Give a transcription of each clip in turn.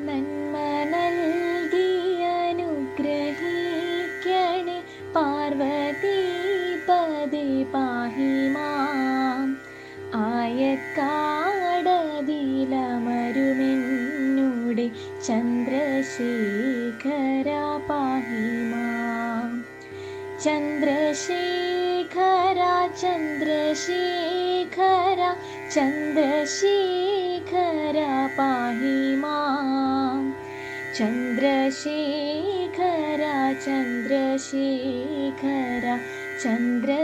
നന്മ നൽകി അനുഗ്രഹിക്കണേ. പാർവതീപതി പാഹി മാം. ആയക്കാടതിലമരുമെന്നുടെ ചന്ദ്രശേഖര പാഹി മാം. ചന്ദ്രശേഖര ചന്ദ്രശേഖര ചന്ദ്രശേഖര പാഹി മാം. ചന്ദ്രശേഖര ചന്ദ്രശേഖര ചന്ദ്രശേഖര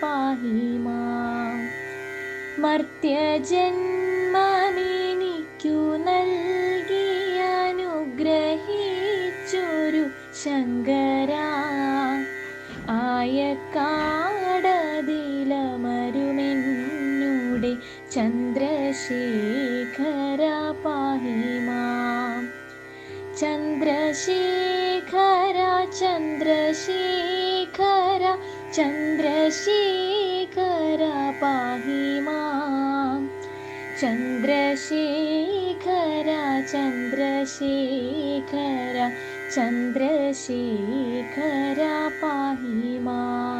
പാഹി മാം മർത്യജന്മമെനിക്കു നൽകി അനുഗ്രഹിച്ചൊരു ശങ്കര. चन्द्रेखरा पाहि मा चन्द्रीखरा चन्द्रेखरा चन्द्रीरा पाहि मा चन्द्र शीखरा चन्द्र शीखरा चन्द्र पाहि मा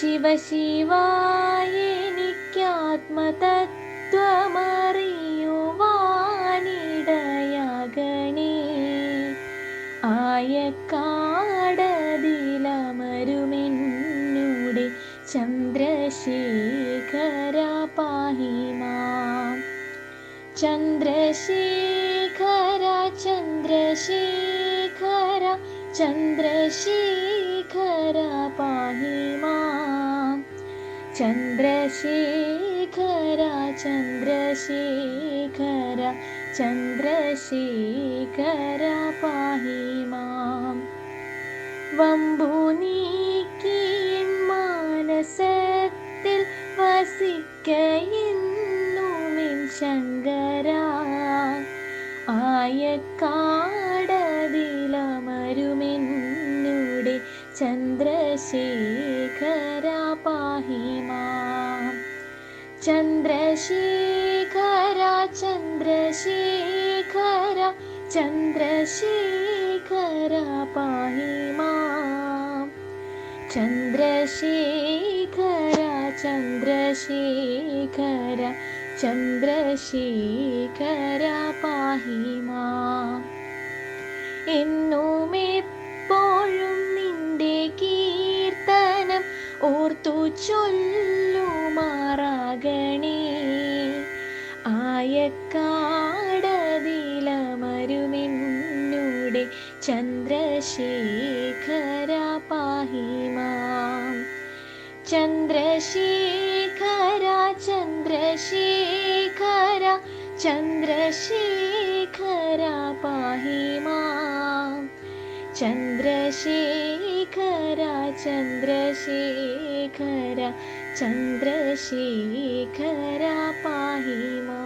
शिव शिवा ശിവായെനിക്കാത്മതത്വമറിയുവാനിടയാകണേ ആയക്കാടതിലമരുമെന്നുടെ ചന്ദ്രശേഖര പാഹിമാം ചന്ദ്രശേഖര ചന്ദ്രശേഖര ചന്ദ്രശേഖര പാഹി മാം ചന്ദ്രശേഖര ചന്ദ്രശേഖര ചന്ദ്രശേഖര പാഹി മാം. വമ്പു നീക്കിൻ മാനസത്തിൽ വസിക്കയെന്നുമിൻ ശങ്കര. ആയക്കാടതിലമരുമെന്നുടെ ചന്ദ്രശേഖര പാഹി മാം. ചന്ദ്രശേഖര ചന്ദ്രശേഖര ചന്ദ്രശേഖര പാഹി മാം ചന്ദ്രശേഖര ചന്ദ്രശേഖര ചന്ദ്രശേഖര പാഹി മാം എന്നും എപ്പോഴും നിന്റെ കീർത്തനം ഓർത്തു ചൊല്ലുമാറാകണേ चन्द्रशेखरा पाहि मां चन्द्रशेखरा चन्द्रशेखरा चन्द्रशेखरा पाहि मां चन्द्रशेखरा चन्द्रशेखरा चन्द्रशेखरा पाहि मा